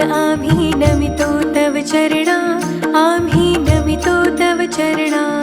आमी नमितो तव चरणा। आम्ही नमितो तव चरणा।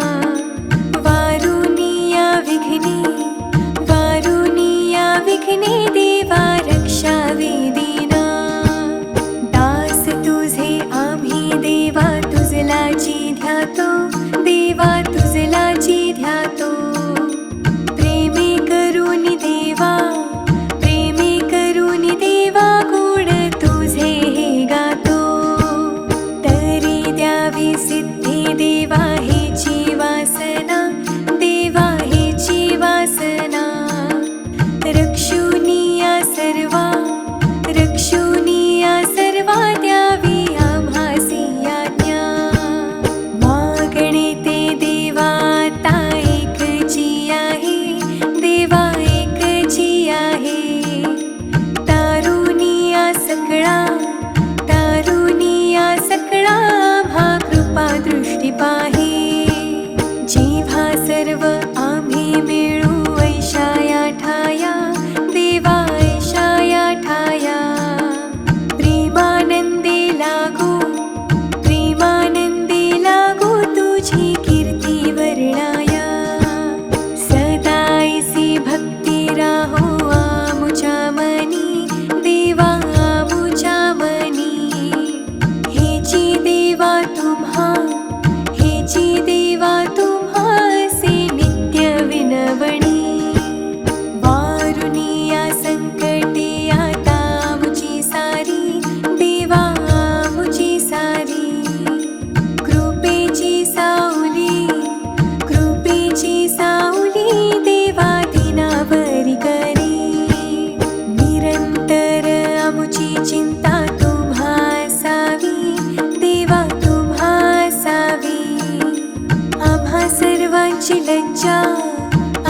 सर्वांची लज्जा.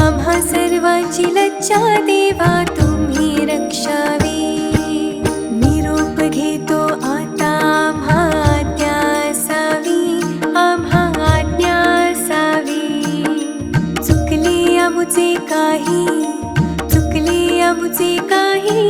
आम्हा सर्वांची लज्जा देवा तुम्ही रक्षावी. निरोप घेतो आता आम्हा आज्ञासावी आम्हा आज्ञासावी चुकले आमुचे काही चुकले आमुचे काही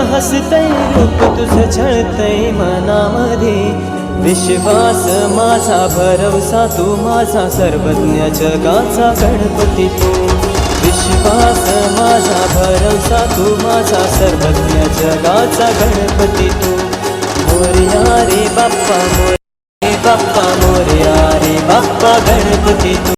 हसतय रूप तुझं छळतय मनामध्ये. विश्वास माझा भरवसा तू माझा सर्वज्ञ जगाचा गणपती तू. विश्वास माझा भरवसा तू माझा सर्वज्ञ जगाचा गणपती तू. मोरया रे बाप्पा मोरे बाप्पा मोरया रे बाप्पा गणपती तू.